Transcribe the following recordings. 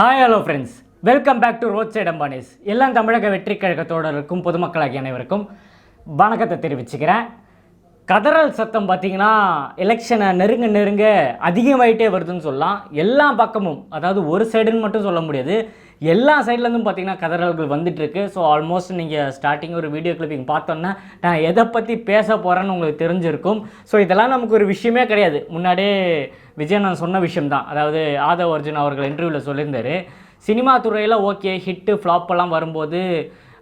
Hi hello friends welcome back to road side Ambanis எல்லாம் தமிழக வெற்றி கழகத்தோடருக்கும் பொதுமக்களாகிய அனைவருக்கும் வணக்கத்தை தெரிவிச்சுக்கிறேன். கதறல் சத்தம் பார்த்தீங்கன்னா எலெக்ஷனை நெருங்க நெருங்க அதிகமாயிட்டே வருதுன்னு சொல்லலாம். எல்லா பக்கமும் அதாவது ஒரு சைடுன்னு மட்டும் சொல்ல முடியாது. எல்லா சைட்லேருந்தும் பார்த்தீங்கன்னா கதறல்கள் வந்துட்டுருக்கு. ஸோ ஆல்மோஸ்ட் நீங்கள் ஸ்டார்டிங் ஒரு வீடியோ கிளிப்பிங் பார்த்தோன்னா நான் எதை பற்றி பேச போகிறேன்னு உங்களுக்கு தெரிஞ்சிருக்கும். ஸோ இதெல்லாம் நமக்கு ஒரு விஷயமே கிடையாது. முன்னாடியே விஜய் நான் சொன்ன விஷயம்தான். அதாவது ஆதவ் அர்ஜுன் அவர்கள் இன்டர்வியூவில் சொல்லியிருந்தார். சினிமா துறையில் ஓகே ஹிட்டு ஃப்ளாப்பெல்லாம் வரும்போது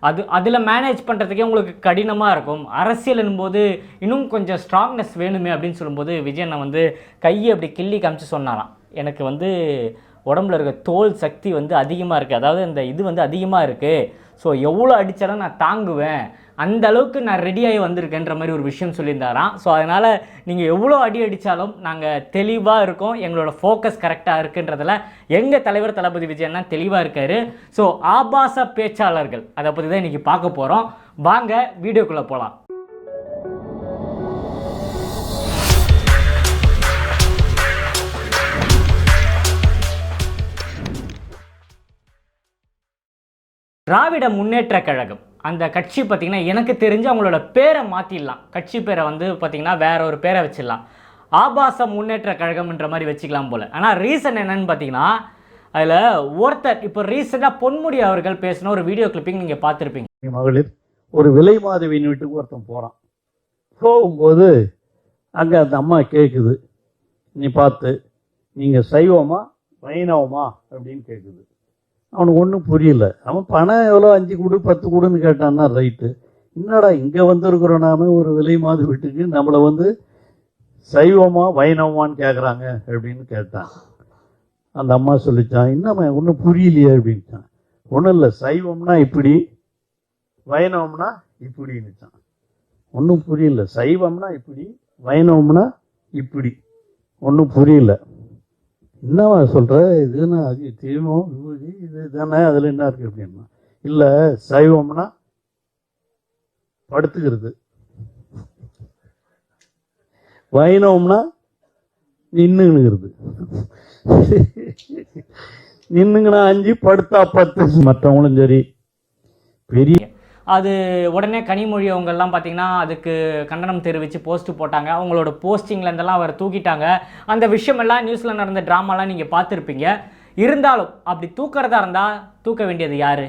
அது அதில் மேனேஜ் பண்ணுறதுக்கே உங்களுக்கு கடினமாக இருக்கும். அரசியல் என்போது இன்னும் கொஞ்சம் ஸ்ட்ராங்னஸ் வேணுமே அப்படின்னு சொல்லும்போது விஜய் வந்து கையை அப்படி கிள்ளி காமிச்சு சொன்னாராம். எனக்கு வந்து உடம்புல இருக்க தோல் சக்தி வந்து அதிகமாக இருக்குது அதாவது இந்த இது வந்து அதிகமாக இருக்குது ஸோ எவ்வளோ அடித்தாலும் நான் தாங்குவேன். அந்த அளவுக்கு நான் ரெடியாகி வந்திருக்கேன்ற மாதிரி ஒரு விஷயம் சொல்லியிருந்தாராம். ஸோ அதனால் நீங்கள் எவ்வளோ அடி அடித்தாலும் நாங்கள் தெளிவாக இருக்கோம். எங்களோட ஃபோக்கஸ் கரெக்டாக இருக்குன்றதில் எங்கள் தலைவர் தளபதி விஜயன்னா தெளிவாக இருக்கார். ஸோ ஆபாச பேச்சாளர்கள் அதை பற்றி தான் இன்றைக்கி பார்க்க போகிறோம் வாங்க வீடியோக்குள்ளே போகலாம் திராவிட முன்னேற்ற கழகம் அந்த கட்சி பார்த்திங்கன்னா எனக்கு தெரிஞ்சு அவங்களோட பேரை மாற்றிடலாம் கட்சி பேரை வந்து பார்த்திங்கன்னா வேற ஒரு பேரை வச்சிடலாம். ஆபாச முன்னேற்ற கழகம்ன்ற மாதிரி வச்சுக்கலாம் போல். ஆனால் ரீசன் என்னன்னு பார்த்தீங்கன்னா அதில் ஒருத்தர் இப்போ ரீசெண்டாக பொன்முடி அவர்கள் பேசின ஒரு வீடியோ கிளிப்பிங் நீங்கள் பார்த்துருப்பீங்க. மகளிர் ஒரு விலை மாதவியின் வீட்டுக்கு ஒருத்தன் போகிறான் போகும்போது அங்கே அந்த அம்மா கேட்குது நீ பார்த்து நீங்கள் சைவமா வைணவமா? அப்படின்னு கேட்குது அவனுக்கு ஒன்றும் புரியல. அவன் பணம் எவ்வளோ அஞ்சு கொடு பத்து கொடுன்னு கேட்டான்னா ரைட்டு. என்னடா இங்கே வந்திருக்கிறோம் நாம? ஒரு விலை மாத வீட்டுக்கு நம்மளை வந்து சைவமா வைணவமான்னு கேட்குறாங்க அப்படின்னு கேட்டான். அந்த அம்மா சொல்லிச்சான் என்னம்மா ஒன்றும் புரியலையே அப்படின்ட்டான் ஒன்றும் இல்லை சைவம்னா இப்படி வைணவம்னா இப்படின்னுச்சான். ஒன்றும் புரியல சைவம்னா இப்படி வைணவம்னா இப்படி. ஒன்றும் புரியல. என்னவா சொல்ற? இதுன்னா அது தீமம் விபூதி இது தானே அதில் என்ன இருக்கு அப்படின்னா? இல்லை சைவம்னா படுத்துக்கிறது. வைணவம்னா நின்னுங்கிறது நின்னுங்கன்னா அஞ்சு படுத்தா பத்து. மற்றவங்களும் சரி. பெரிய அது உடனே கனிமொழி அவங்கெல்லாம் பார்த்திங்கன்னா அதுக்கு கண்டனம் தெரிவித்து போஸ்ட்டு போட்டாங்க. அவங்களோட போஸ்டிங்ல இருந்தெல்லாம் அவர் தூக்கிட்டாங்க. அந்த விஷயமெல்லாம் நியூஸில் நடந்த ட்ராமாலாம் நீங்கள் பார்த்துருப்பீங்க. இருந்தாலும் அப்படி தூக்கிறதா இருந்தால் தூக்க வேண்டியது யார்?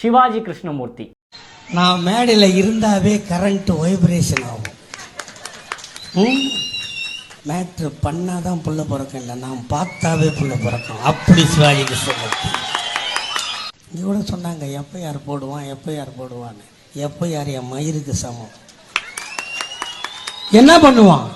சிவாஜி கிருஷ்ணமூர்த்தி. நான் மேடையில் இருந்தாவே கரண்ட் வைப்ரேஷன் ஆகும். மேட்ரு பண்ணாதான் புள்ள பிறக்கம் இல்லை நான் பார்த்தாவே புள்ள பிறக்கம். அப்படி சிவாஜி கிருஷ்ணமூர்த்தி. கூட சொன்னாங்க எப்போ யார் போடுவான் எப்போ யார் போடுவான்னு. எப்போ யார் என் மயிருக்கு சமம்? என்ன பண்ணுவான்?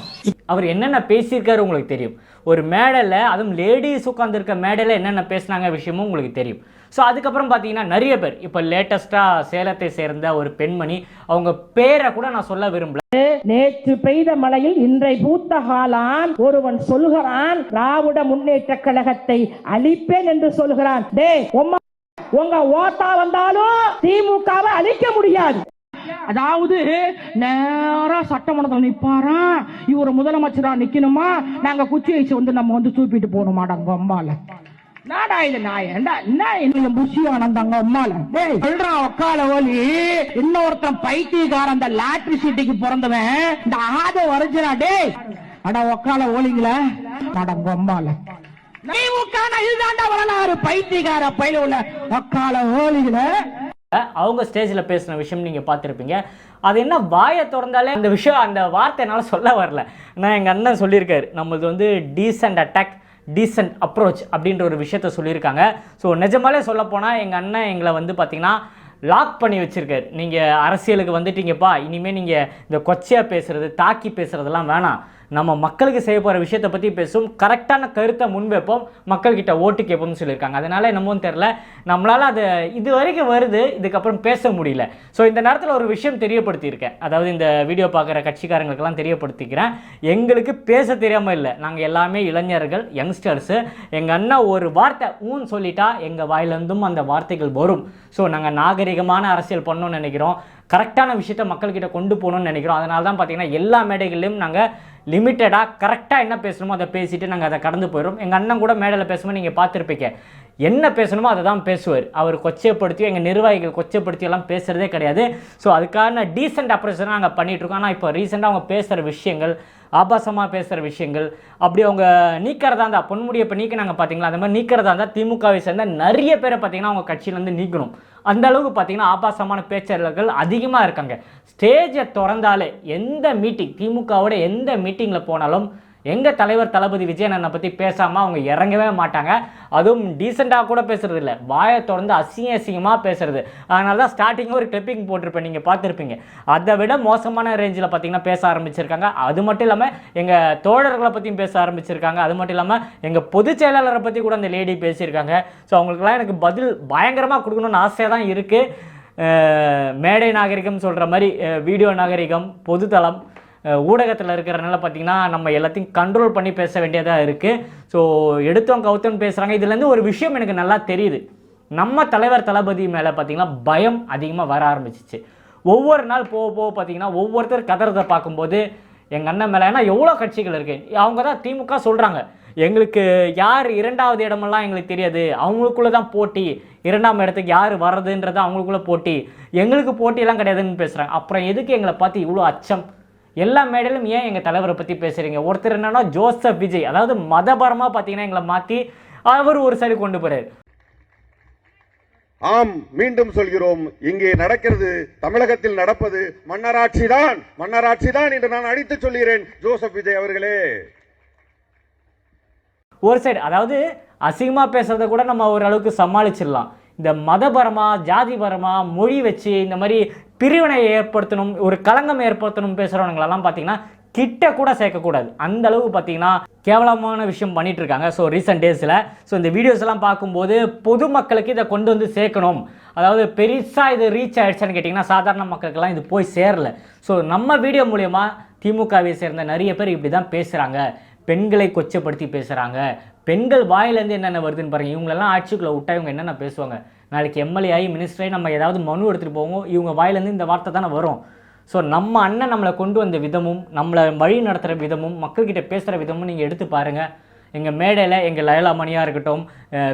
அவர் என்னென்ன பேசியிருக்காரு உங்களுக்கு தெரியும். ஒரு மேடையில் அதுவும் லேடிஸ் உட்காந்துருக்க மேடையில் என்னென்ன பேசுனாங்க விஷயமும் உங்களுக்கு தெரியும். ஸோ அதுக்கப்புறம் பார்த்தீங்கன்னா நிறைய பேர். இப்போ லேட்டஸ்ட்டாக சேலத்தை சேர்ந்த ஒரு பெண்மணி அவங்க பேரை கூட நான் சொல்ல விரும்பல. நேற்று பெய்த மழையில் இன்றை பூத்த காலான் ஒருவன் சொல்கிறான் திராவிட முன்னேற்ற கழகத்தை அழிப்பேன் என்று சொல்கிறான். டே உங்க ஓட்டா வந்தாலும் திமுகவை அழிக்க முடியாது. அதாவது நேரா சட்டமன்றத்தில் நிப்பாராம் இவர் முதலமைச்சரா நிக்கணுமா? நாங்க குச்சி வச்சு வந்து நம்ம வந்து தூப்பிட்டு போகணுமாடாங்க அம்மால. நாடா இது நாய என்ன என்ன புஷி ஆனந்தாங்க அம்மால. டேய் சொல்றான் ஒக்கால ஓலி. இன்னொருத்தன் பைத்தியக்காரன் அந்த லாட்ரி சீட்டுக்கு பிறந்தவன். இந்த ஆத வரைஞ்சனா டேய். அடா ஒக்கால ஓலிங்கள. அடங்க அம்மால. வரலாறு. பைத்தியக்கார பயில உள்ள ஓலிகளை. அவங்க ஸ்டேஜில் பேசின விஷயம் நீங்கள் பார்த்துருப்பீங்க. அது என்ன வாயை திறந்தாலே அந்த விஷயம் அந்த வார்த்தை என்னால் சொல்ல வரல. நான் எங்கள் அண்ணன் சொல்லியிருக்காரு நம்மளது வந்து டீசன்ட் அட்டாக் டீசன்ட் அப்ரோச் அப்படின்ற ஒரு விஷயத்த சொல்லியிருக்காங்க. ஸோ நிஜமாலே சொல்லப்போனால் எங்கள் அண்ணன் எங்களை வந்து பார்த்திங்கன்னா லாக் பண்ணி வச்சுருக்காரு. நீங்கள் அரசியலுக்கு வந்துட்டீங்கப்பா இனிமேல் நீங்கள் இந்த கொச்சையாக பேசுகிறது தாக்கி பேசுகிறதெல்லாம் வேணாம். நம்ம மக்களுக்கு செய்ய போகிற விஷயத்தை பற்றி பேசும் கரெக்டான கருத்தை முன்வைப்போம். மக்கள்கிட்ட ஓட்டு கேட்போம்னு சொல்லியிருக்காங்க. அதனால் என்னமோன்னு தெரில நம்மளால் அது இது வரைக்கும் வருது இதுக்கப்புறம் பேச முடியல. ஸோ இந்த நேரத்தில் ஒரு விஷயம் தெரியப்படுத்தியிருக்கேன். அதாவது இந்த வீடியோ பார்க்குற கட்சிக்காரங்களுக்கெல்லாம் தெரியப்படுத்திக்கிறேன். எங்களுக்கு பேச தெரியாமல் இல்லை. நாங்கள் எல்லாமே இளைஞர்கள் யங்ஸ்டர்ஸு எங்கள் அண்ணா ஒரு வார்த்தை ஊன்னு சொல்லிட்டா எங்கள் வாயிலிருந்தும் அந்த வார்த்தைகள் வரும். ஸோ நாங்கள் நாகரிகமான அரசியல் பண்ணோன்னு நினைக்கிறோம். கரெக்டான விஷயத்த மக்கள்கிட்ட கொண்டு போகணும்னு நினைக்கிறோம். அதனால தான் பார்த்தீங்கன்னா எல்லா மேடைகள்லையும் நாங்கள் லிமிட்டடாக கரெக்டாக என்ன பேசணுமோ அதை பேசிவிட்டு நாங்கள் அதை கடந்து போயிடும் எங்கள் அண்ணன் கூட மேடையில் பேசும்போது நீங்கள் பார்த்துருப்பீங்க. என்ன பேசணுமோ அதை தான் பேசுவார். அவர் கொச்சைப்படுத்தி எங்கள் நிர்வாகிகள் கொச்சைப்படுத்தி எல்லாம் பேசுகிறதே கிடையாது. ஸோ அதுக்கான டீசெண்ட் அப்ரோச் தான் நாங்கள் பண்ணிகிட்ருக்கோம் ஆனால் இப்போ ரீசெண்டாக அவங்க பேசுகிற விஷயங்கள் ஆபாசமாக பேசுகிற விஷயங்கள். அப்படி அவங்க நீக்கிறதா இருந்தால் பொன்முடியை இப்போ நீக்கினாங்க பார்த்தீங்களா அந்த மாதிரி நீக்கிறதா இருந்தால் திமுகவை சேர்ந்த நிறைய பேரை பார்த்தீங்கன்னா அவங்க கட்சியிலேருந்து நீக்கணும். அந்த அளவுக்கு பார்த்தீங்கன்னா ஆபாசமான பேச்சாளர்கள் அதிகமாக இருக்காங்க. ஸ்டேஜை திறந்தாலே எந்த மீட்டிங் திமுகவோட எந்த மீட்டிங்கில் போனாலும் எங்கள் தலைவர் தளபதி விஜயனனை பற்றி பேசாமல் அவங்க இறங்கவே மாட்டாங்க. அதுவும் டீசெண்டாக கூட பேசுறது இல்லை. வாயை தொடர்ந்து அசிங்க அசிங்கமாக பேசுறது. அதனால தான் ஸ்டார்டிங்கும் ஒரு கிளிப்பிங் போட்டிருப்பேன். நீங்கள் பார்த்துருப்பீங்க. அதை விட மோசமான ரேஞ்சில் பார்த்தீங்கன்னா பேச ஆரம்பிச்சிருக்காங்க. அது மட்டும் இல்லாமல் எங்கள் தோழர்களை பற்றியும் பேச ஆரம்பிச்சிருக்காங்க. அது மட்டும் இல்லாமல் எங்கள் பொதுச் செயலாளரை பற்றி கூட அந்த லேடி பேசியிருக்காங்க. ஸோ அவங்களுக்குலாம் எனக்கு பதில் பயங்கரமாக கொடுக்கணும்னு ஆசையாக தான் இருக்குது மேடை நாகரிகம் சொல்கிற மாதிரி வீடியோ நாகரிகம் பொதுத்தளம் ஊடகத்தில் இருக்கிறனால பார்த்தீங்கன்னா நம்ம எல்லாத்தையும் கண்ட்ரோல் பண்ணி பேச வேண்டியதாக இருக்குது ஸோ எடுத்தோம் கவுத்தோம் பேசுகிறாங்க இதுலேருந்து ஒரு விஷயம் எனக்கு நல்லா தெரியுது. நம்ம தலைவர் தளபதி மேலே பார்த்திங்கன்னா பயம் அதிகமாக வர ஆரம்பிச்சிச்சு. ஒவ்வொரு நாள் போக போக பார்த்தீங்கன்னா ஒவ்வொருத்தர் கதறதை பார்க்கும்போது எங்கள் அண்ணன் மேலே ஏன்னா எவ்வளோ கட்சிகள் இருக்குது அவங்க தான் திமுக சொல்கிறாங்க எங்களுக்கு யார் இரண்டாவது இடமெல்லாம் எங்களுக்கு தெரியாது. அவங்களுக்குள்ளே தான் போட்டி. இரண்டாம் இடத்துக்கு யார் வர்றதுன்றது அவங்களுக்குள்ளே போட்டி. எங்களுக்கு போட்டியெல்லாம் கிடையாதுன்னு பேசுகிறாங்க அப்புறம் எதுக்கு எங்களை பார்த்து இவ்வளோ அச்சம்? எல்லா மேடையிலும் ஏன் எங்கள் தலைவரை பற்றி பேசுகிறீங்க ஒருத்தர் என்னன்னா ஜோசப் விஜய். அதாவது மதபரமாக பார்த்தீங்கன்னா எங்களை மாற்றி அவர் ஒரு சைடு கொண்டு போகிறார் ஆம் மீண்டும் சொல்கிறோம். இங்கே நடக்கிறது தமிழகத்தில் நடப்பது மன்னராட்சி தான். மன்னராட்சி தான் என்று நான் அடித்து சொல்கிறேன் ஜோசப் விஜய் அவர்களே. ஒரு சைடு அதாவது அசிங்கமாக பேசுறத கூட நம்ம ஓரளவுக்கு சமாளிச்சிடலாம். இந்த மதபரமாக ஜாதிபரமாக மொழி வச்சு இந்த மாதிரி பிரிவினை ஏற்படுத்தணும் ஒரு களங்கம் ஏற்படுத்தணும் பேசுகிறவங்களெல்லாம் பார்த்தீங்கன்னா கிட்ட கூட சேர்க்கக்கூடாது. அந்த அளவு பார்த்தீங்கன்னா கேவலமான விஷயம் பண்ணிட்டு இருக்காங்க ஸோ ரீசெண்ட் டேஸில் ஸோ இந்த வீடியோஸ் எல்லாம் பார்க்கும்போது பொதுமக்களுக்கு இதை கொண்டு வந்து சேர்க்கணும். அதாவது பெருசாக இது ரீச் ஆயிடுச்சான்னு கேட்டிங்கன்னா சாதாரண மக்களுக்கெல்லாம் இது போய் சேரல. ஸோ நம்ம வீடியோ மூலயமா திமுகவை சேர்ந்த நிறைய பேர் இப்படி தான் பேசுகிறாங்க பெண்களை கொச்சப்படுத்தி பேசுகிறாங்க பெண்கள் வாயிலேருந்து என்னென்ன வருதுன்னு பாருங்கள் இவங்களெல்லாம் ஆட்சிக்குள்ளே விட்டா இவங்க என்னென்ன பேசுவாங்க? நாளைக்கு எம்எல்ஏ ஆகி மினிஸ்டராகி நம்ம ஏதாவது மனு எடுத்துகிட்டு போவோம் இவங்க வாயிலேருந்து இந்த வார்த்தை தானே வரும். ஸோ நம்ம அண்ணன் நம்மளை கொண்டு வந்த விதமும் நம்மளை வழி நடத்துகிற விதமும் மக்கள்கிட்ட பேசுகிற விதமும் நீங்கள் எடுத்து பாருங்கள் எங்கள் மேடையில் எங்கள் லயலா மணியாக இருக்கட்டும்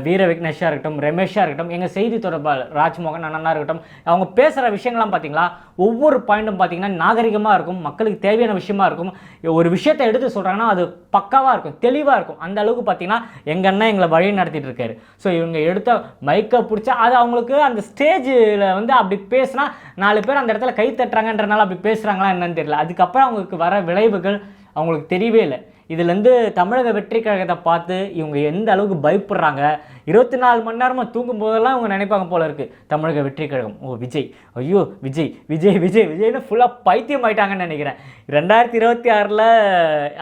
வீர விக்னேஷாக இருக்கட்டும் ரமேஷாக இருக்கட்டும் எங்கள் செய்தி தொடர்பாளர் ராஜ்மோகன் அண்ணனாக இருக்கட்டும் அவங்க பேசுகிற விஷயங்கள்லாம் பார்த்தீங்களா ஒவ்வொரு பாயிண்ட்டும் பார்த்தீங்கன்னா நாகரிகமாக இருக்கும் மக்களுக்கு தேவையான விஷயமா இருக்கும். ஒரு விஷயத்தை எடுத்து சொல்கிறாங்கன்னா அது பக்காவாக இருக்கும் தெளிவாக இருக்கும். அந்த அளவுக்கு பார்த்தீங்கன்னா எங்கள் அண்ணன் எங்களை வழி நடத்திட்டு இருக்காரு. ஸோ இவங்க எடுத்த மைக்கை பிடிச்சா அது அவங்களுக்கு அந்த ஸ்டேஜில் வந்து அப்படி பேசினா நாலு பேர் அந்த இடத்துல கை தட்டுறாங்கன்றனால அப்படி பேசுகிறாங்களா என்னன்னு தெரியல. அதுக்கப்புறம் அவங்களுக்கு வர விளைவுகள் அவங்களுக்கு தெரியவே இல்லை. இதுலேருந்து தமிழக வெற்றி கழகத்தை பார்த்து இவங்க எந்த அளவுக்கு பயப்படுறாங்க? இருபத்தி நாலு மணி நேரமாக தூங்கும் போதெல்லாம் அவங்க நினைப்பாங்க போல இருக்குது தமிழக வெற்றி கழகம் ஓ விஜய். ஐயோ விஜய் விஜய் விஜய் விஜய்னு ஃபுல்லாக பைத்தியம் ஆயிட்டாங்கன்னு நினைக்கிறேன். ரெண்டாயிரத்தி இருபத்தி ஆறில்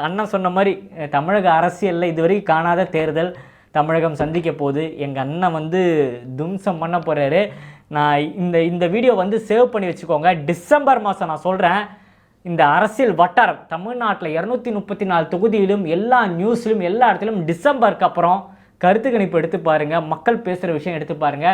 அண்ணன் சொன்ன மாதிரி தமிழக அரசியலில் இதுவரைக்கும் காணாத தேர்தல் தமிழகம் சந்திக்க போகுது. எங்கள் அண்ணன் வந்து தும்சம் பண்ண போகிறாரு நான் இந்த இந்த வீடியோ வந்து சேவ் பண்ணி வச்சுக்கோங்க. டிசம்பர் மாதம் நான் சொல்கிறேன் இந்த அரசியல் வட்டாரம் தமிழ்நாட்டில் இரநூத்தி முப்பத்தி நாலு தொகுதியிலும் எல்லா நியூஸ்லையும் எல்லா இடத்துலையும் டிசம்பருக்கு அப்புறம் கருத்து கணிப்பு எடுத்து பாருங்கள் மக்கள் பேசுகிற விஷயம் எடுத்து பாருங்க.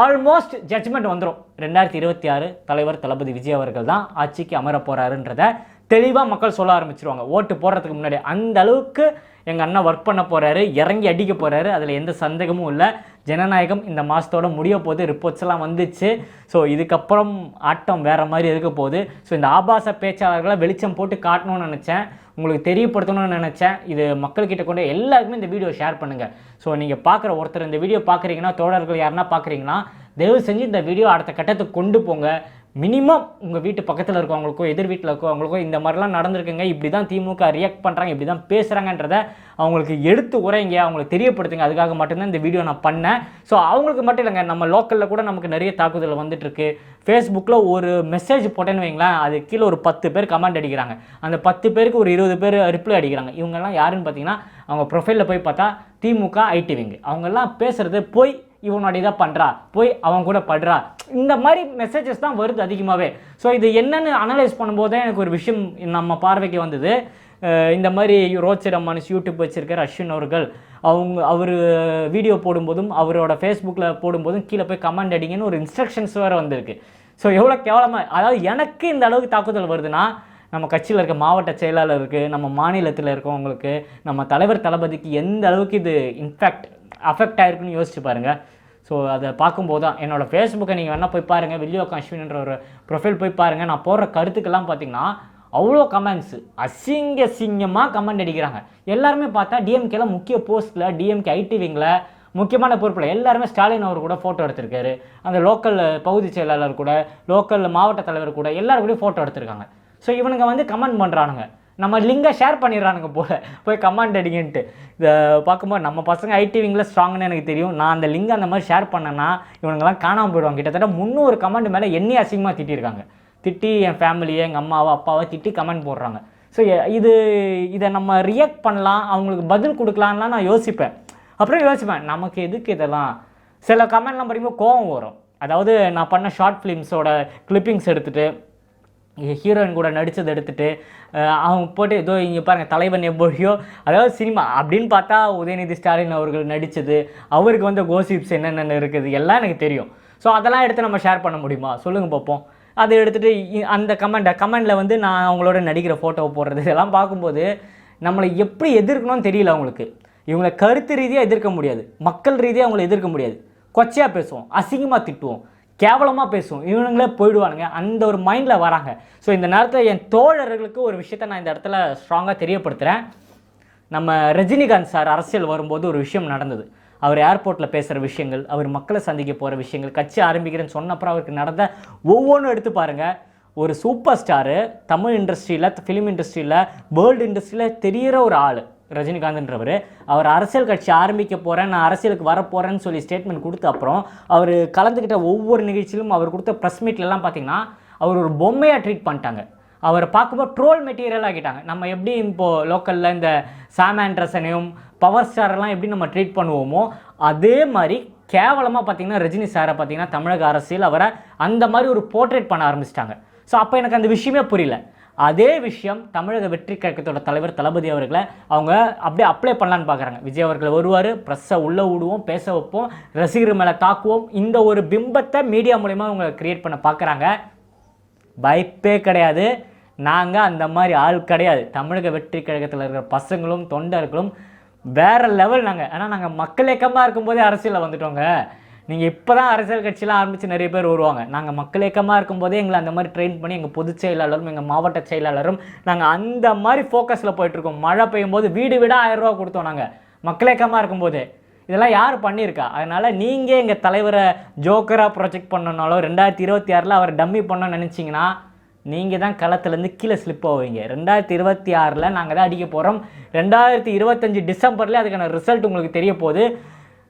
ஆல்மோஸ்ட் ஜட்ஜ்மெண்ட் வந்துடும் ரெண்டாயிரத்தி இருபத்தி ஆறு தலைவர் தளபதி விஜய் அவர்கள் தான் ஆட்சிக்கு அமர போறாருன்றத தெளிவாக மக்கள் சொல்ல ஆரம்பிச்சிருவாங்க. ஓட்டு போடுறதுக்கு முன்னாடி. அந்த அளவுக்கு எங்கள் அண்ணன் ஒர்க் பண்ண போகிறாரு இறங்கி அடிக்க போகிறாரு அதில் எந்த சந்தேகமும் இல்லை. ஜனநாயகம் இந்த மாதத்தோட முடிய போது ரிப்போர்ட்ஸ் எல்லாம் வந்துச்சு. ஸோ இதுக்கப்புறம் ஆட்டம் வேறு மாதிரி இருக்க போகுது. ஸோ இந்த ஆபாச பேச்சாளர்களை வெளிச்சம் போட்டு காட்டணும்னு நினச்சேன். உங்களுக்கு தெரியப்படுத்தணும்னு நினச்சேன். இது மக்கள்கிட்ட கொண்டு எல்லாருக்குமே இந்த வீடியோ ஷேர் பண்ணுங்கள் ஸோ நீங்கள் பார்க்குற ஒருத்தர் இந்த வீடியோ பார்க்குறீங்கன்னா தோழர்கள் யாருன்னா பார்க்குறீங்கன்னா தயவு செஞ்சு இந்த வீடியோ அடுத்த கட்டத்துக்கு கொண்டு போங்க. மினிமம் உங்கள் வீட்டு பக்கத்தில் இருக்கவங்களுக்கோ எதிர் வீட்டில் இருக்கவங்களுக்கோ இந்த மாதிரிலாம் நடந்திருக்குங்க. இப்படி தான் திமுக ரியாக்ட் பண்ணுறாங்க இப்படி தான் பேசுகிறாங்கன்றத அவங்களுக்கு எடுத்து உரைங்க அவங்களுக்கு தெரியப்படுத்துங்க. அதுக்காக மட்டும்தான் இந்த வீடியோ நான் பண்ணேன். ஸோ அவங்களுக்கு மட்டும் இல்லைங்க நம்ம லோக்கலில் கூட நமக்கு நிறைய தாக்குதல் வந்துட்டுருக்கு. ஃபேஸ்புக்கில் ஒரு மெசேஜ் போட்டேன்னு வைங்களேன் அது கீழே ஒரு பத்து பேர் கமெண்ட் அடிக்கிறாங்க. அந்த பத்து பேருக்கு ஒரு இருபது பேர் ரிப்ளை அடிக்கிறாங்க. இவங்கெல்லாம் யாருன்னு பார்த்தீங்கன்னா அவங்க ப்ரொஃபைலில் போய் பார்த்தா திமுக ஐடி விங்கு அவங்கெல்லாம் பேசுறது போய் இவனோட இதை பண்ணுறா போய் அவன் கூட படுறா. இந்த மாதிரி மெசேஜஸ் தான் வருது அதிகமாகவே ஸோ இது என்னென்னு அனலைஸ் பண்ணும்போது தான் எனக்கு ஒரு விஷயம் நம்ம பார்வைக்கு வந்தது. இந்த மாதிரி ரோச்சிடம் மனுஷ் யூடியூப் வச்சுருக்கிற அஸ்வின் அவர்கள் அவங்க அவர் வீடியோ போடும்போதும் அவரோட ஃபேஸ்புக்கில் போடும்போதும் கீழே போய் கமெண்ட் அடிங்கன்னு ஒரு இன்ஸ்ட்ரக்ஷன்ஸ் வேறு வந்திருக்கு. ஸோ எவ்வளோ கேவலமாக அதாவது எனக்கு இந்த அளவுக்கு தாக்குதல் வருதுன்னா நம்ம கட்சியில் இருக்க மாவட்ட செயலாளருக்கு நம்ம மாநிலத்தில் இருக்கவங்களுக்கு நம்ம தலைவர் தளபதிக்கு எந்த அளவுக்கு இது இன்ஃபேக்ட் அஃபெக்ட் ஆயிருக்குன்னு யோசிச்சு பாருங்கள் ஸோ அதை பார்க்கும்போது தான் என்னோட ஃபேஸ்புக்கை நீங்கள் வேணால் போய் பாருங்கள் வில்லியோக்கம் அஸ்வின்ன்ற ஒரு ப்ரொஃபைல் போய் பாருங்கள் நான் போடுற கருத்துக்கெல்லாம் பார்த்தீங்கன்னா அவ்வளோ கமெண்ட்ஸு அசிங்க அசிங்கமாக கமெண்ட் அடிக்கிறாங்க. எல்லாருமே பார்த்தா டிஎம்கேல முக்கிய போஸ்ட்டில் டிஎம்கே ஐடி விங்கில் முக்கியமான பொறுப்பில் எல்லாருமே ஸ்டாலின் அவர் கூட ஃபோட்டோ எடுத்திருக்காரு. அந்த லோக்கல் பகுதி செயலாளர் கூட லோக்கல் மாவட்ட தலைவர் கூட எல்லாரும் கூடயும் ஃபோட்டோ எடுத்திருக்காங்க. ஸோ இவனுங்க வந்து கமெண்ட் பண்ணுறானுங்க நம்ம லிங்கை ஷேர் பண்ணிடுறானுங்க போல. போய் கமெண்ட் அடிங்கன்ட்டு. இதை பார்க்கும்போது நம்ம பசங்க ஐடி விங்கில் ஸ்ட்ராங்னு எனக்கு தெரியும். நான் அந்த லிங்கை அந்த மாதிரி ஷேர் பண்ணேன்னா இவனுங்கெல்லாம் காணாமல் போயிடுவாங்க. கிட்டத்தட்ட முந்நூறு கமெண்ட் மேலே என்னையும் அசிங்கமாக திட்டிருக்காங்க. திட்டி என் ஃபேமிலியை எங்கள் அம்மாவை அப்பாவை திட்டி கமெண்ட் போடுறாங்க. ஸோ இது இதை நம்ம ரியாக்ட் பண்ணலாம் அவங்களுக்கு பதில் கொடுக்கலான்லாம் நான் யோசிப்பேன். அப்புறம் யோசிப்பேன் நமக்கு எதுக்கு இதெல்லாம்? சில கமெண்ட்லாம் படிக்கும்போது கோவம் வரும். அதாவது நான் பண்ண ஷார்ட் ஃபிலிம்ஸோட கிளிப்பிங்ஸ் எடுத்துகிட்டு ஹீரோயின் கூட நடித்ததை எடுத்துகிட்டு அவங்க போட்டு ஏதோ இங்கே பாருங்கள் தலைவன் எப்படியோ அதாவது சினிமா அப்படின்னு பார்த்தா உதயநிதி ஸ்டாலின் அவர்கள் நடித்தது அவருக்கு வந்து கோசிப்ஸ் என்னென்ன இருக்குது எல்லாம் எனக்கு தெரியும். ஸோ அதெல்லாம் எடுத்து நம்ம ஷேர் பண்ண முடியுமா? சொல்லுங்கள் பார்ப்போம் அதை எடுத்துகிட்டு அந்த கமெண்ட்டை கமெண்டில் வந்து நான் அவங்களோட நடிக்கிற ஃபோட்டோவை போடுறது இதெல்லாம் பார்க்கும்போது நம்மளை எப்படி எதிர்க்கணும்னு தெரியல அவங்களுக்கு. இவங்களை கருத்து ரீதியாக எதிர்க்க முடியாது. மக்கள் ரீதியாக அவங்களை எதிர்க்க முடியாது. கொச்சையாக பேசுவோம். அசிங்கமாக திட்டுவோம். கேவலமாக பேசுவோம். இவனுங்களே போயிடுவானுங்க. அந்த ஒரு மைண்டில் வராங்க. ஸோ இந்த நேரத்தில் என் தோழர்களுக்கு ஒரு விஷயத்தை நான் இந்த இடத்துல ஸ்ட்ராங்காக தெரியப்படுத்துகிறேன் நம்ம ரஜினிகாந்த் சார் அரசியல் வரும்போது ஒரு விஷயம் நடந்தது. அவர் ஏர்போர்ட்டில் பேசுகிற விஷயங்கள் அவர் மக்களை சந்திக்க போகிற விஷயங்கள் கட்சி ஆரம்பிக்கிறேன்னு சொன்னப்புறம் அவருக்கு நடந்த ஒவ்வொன்றும் எடுத்து பாருங்கள் ஒரு சூப்பர் ஸ்டாரு தமிழ் இண்டஸ்ட்ரியில் ஃபிலிம் இண்டஸ்ட்ரியில் வேர்ல்டு இண்டஸ்ட்ரியில் தெரியிற ஒரு ஆள். ரஜினிகாந்த்ன்றவர். அவர் அரசியல் கட்சி ஆரம்பிக்க போகிறேன் நான் அரசியலுக்கு வரப்போகிறேன்னு சொல்லி ஸ்டேட்மெண்ட் கொடுத்த அப்புறம் அவர் கலந்துக்கிட்ட ஒவ்வொரு நிகழ்ச்சியிலும் அவர் கொடுத்த ப்ரெஸ் மீட்லலாம் பார்த்தீங்கன்னா அவர் ஒரு பொம்மையாக ட்ரீட் பண்ணிட்டாங்க. அவரை பார்க்கும்போது ட்ரோல் மெட்டீரியல் ஆகிட்டாங்க நம்ம எப்படி இப்போது லோக்கலில் இந்த சாம் ஆண்ட்ரஸனையும் பவர் ஸ்டாரெல்லாம் எப்படி நம்ம ட்ரீட் பண்ணுவோமோ அதே மாதிரி கேவலமாக பார்த்தீங்கன்னா ரஜினி சாரை பார்த்தீங்கன்னா தமிழக அரசியல் அவரை அந்த மாதிரி ஒரு போர்ட்ரேட் பண்ண ஆரம்பிச்சிட்டாங்க. ஸோ அப்போ எனக்கு அந்த விஷயமே புரியல. அதே விஷயம் தமிழக வெற்றி கழகத்தோட தலைவர் தளபதி அவர்களை அவங்க அப்படியே அப்ளை பண்ணலான்னு பார்க்குறாங்க. விஜய் அவர்கள் வருவார் ப்ரெஸ்ஸை உள்ளே விடுவோம் பேச வைப்போம் ரசிகர் மேலே தாக்குவோம். இந்த ஒரு பிம்பத்தை மீடியா மூலயமா அவங்க கிரியேட் பண்ண பார்க்குறாங்க. பயப்பே கிடையாது. நாங்கள் அந்த மாதிரி ஆள் கிடையாது. தமிழக வெற்றி கழகத்தில் இருக்கிற பசங்களும் தொண்டர்களும் வேற லெவல் நாங்கள் ஆனால் நாங்கள் மக்கள் இயக்கமாக இருக்கும்போதே அரசியலில் வந்துட்டோங்க. நீங்கள் இப்போ தான் அரசியல் கட்சியெலாம் ஆரம்பித்து நிறைய பேர் வருவாங்க. நாங்கள் மக்கள் இயக்கமாக இருக்கும்போதே எங்களை அந்த மாதிரி ட்ரெயின் பண்ணி எங்கள் பொதுச் செயலாளரும் எங்கள் மாவட்ட செயலாளரும் நாங்கள் அந்த மாதிரி ஃபோக்கஸில் போயிட்டுருக்கோம். மழை பெய்யும் போது வீடு வீடாக ஆயிரம் ரூபா கொடுத்தோம் நாங்கள் மக்கள் இயக்கமாக இருக்கும்போது. இதெல்லாம் யார் பண்ணியிருக்கா? அதனால் நீங்கள் எங்கள் தலைவரை ஜோக்கராக ப்ரொஜெக்ட் பண்ணனாலோ ரெண்டாயிரத்தி இருபத்தி ஆறில் அவர் டம்மி பண்ணணும்னு நினச்சிங்கன்னா நீங்கள் தான் களத்துலேருந்து கீழே ஸ்லிப் ஆவீங்க. ரெண்டாயிரத்தி இருபத்தி ஆறில் நாங்கள் தான் அடிக்க போகிறோம் ரெண்டாயிரத்தி இருபத்தஞ்சி டிசம்பரில் அதுக்கான ரிசல்ட் உங்களுக்கு தெரிய போகுது.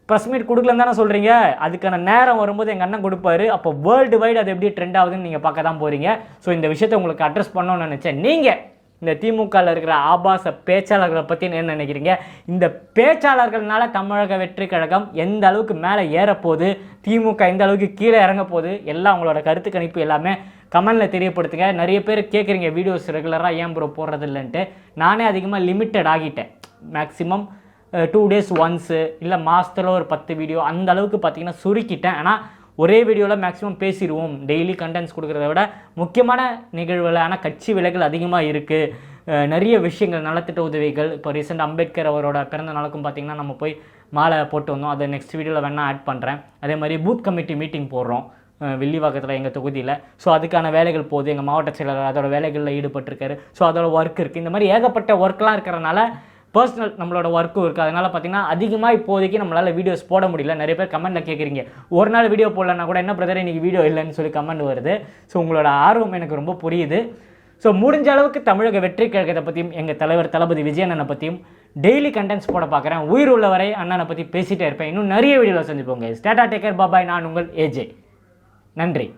ப்ரெஸ் மீட் கொடுக்கலன்னு தானே சொல்கிறீங்க அதுக்கான நேரம் வரும்போது எங்கள் அண்ணன் கொடுப்பாரு. அப்போ வேர்ல்டு வைடு அது எப்படி ட்ரெண்ட் ஆகுதுன்னு நீங்கள் பார்க்க தான் போகிறீங்க ஸோ இந்த விஷயத்தை உங்களுக்கு அட்ரஸ் பண்ணணும்னு நினச்சேன். நீங்கள் இந்த திமுகவில் இருக்கிற ஆபாச பேச்சாளர்களை பற்றி என்ன நினைக்கிறீங்க? இந்த பேச்சாளர்கள்னால தமிழக வெற்றி கழகம் எந்த அளவுக்கு மேலே ஏறப்போகுது? திமுக எந்த அளவுக்கு கீழே இறங்க போகுது? எல்லாம் உங்களோட கருத்து கணிப்பு எல்லாமே கமெண்டில் தெரியப்படுத்துங்க. நிறைய பேர் கேட்குறீங்க வீடியோஸ் ரெகுலராக ஏன் ப்ரோ போடுறது இல்லைன்ட்டு. நானே அதிகமாக லிமிட்டட் ஆகிட்டேன். மேக்ஸிமம் டூ டேஸ் ஒன்ஸு இல்லை மாதத்தில் ஒரு பத்து வீடியோ அந்த அளவுக்கு பார்த்தீங்கன்னா சுருக்கிட்டேன். ஆனால் ஒரே வீடியோவில் மேக்ஸிமம் பேசிடுவோம். டெய்லி கண்டென்ட்ஸ் கொடுக்குறத விட முக்கியமான நிகழ்வுகள் ஆனால் கட்சி விலைகள் அதிகமாக இருக்குது நிறைய விஷயங்கள் நலத்திட்ட உதவிகள். இப்போ ரீசெண்ட் அம்பேத்கர் அவரோட பிறந்த நாளுக்கும் பார்த்தீங்கன்னா நம்ம போய் மாலை போட்டு வந்தோம். அதை நெக்ஸ்ட் வீடியோவில் வேணால் ஆட் பண்ணுறேன் அதே மாதிரி பூத் கமிட்டி மீட்டிங் போடுறோம். வெள்ளிவாக்கத்தில் எங்கள் தொகுதியில். ஸோ அதுக்கான வேலைகள் போகுது. எங்கள் மாவட்ட செயலாளர் அதோட வேலைகளில் ஈடுபட்டிருக்காரு. ஸோ அதோட ஒர்க் இருக்குது இந்த மாதிரி ஏகப்பட்ட ஒர்க்லாம் இருக்கிறனால பர்சனல் நம்மளோட ஒர்க்கும் இருக்குது அதனால் பார்த்தீங்கன்னா அதிகமாக இப்போதைக்கு நம்மளால் வீடியோஸ் போட முடியல. நிறைய பேர் கமெண்ட்டில் கேட்குறீங்க ஒரு நாள் வீடியோ போடலன்னா கூட என்ன பிரதர் இன்னைக்கு வீடியோ இல்லைன்னு சொல்லி கமெண்ட் வருது. ஸோ உங்களோட ஆர்வம் எனக்கு ரொம்ப புரியுது. ஸோ முடிஞ்ச அளவுக்கு தமிழக வெற்றி கழகத்தை பற்றியும் எங்கள் தலைவர் தளபதி விஜயண்ணனை பற்றியும் டெய்லி கண்டென்ட்ஸ் போட பார்க்குறேன் உயிர் உள்ளவரை அண்ணனை பற்றி பேசிகிட்டே இருப்பேன். இன்னும் நிறைய வீடியோவில் செஞ்சுப்போங்க ஸ்டேட்டா டேக்கர் பாபாய் நான் உங்கள் ஏஜே நன்றி.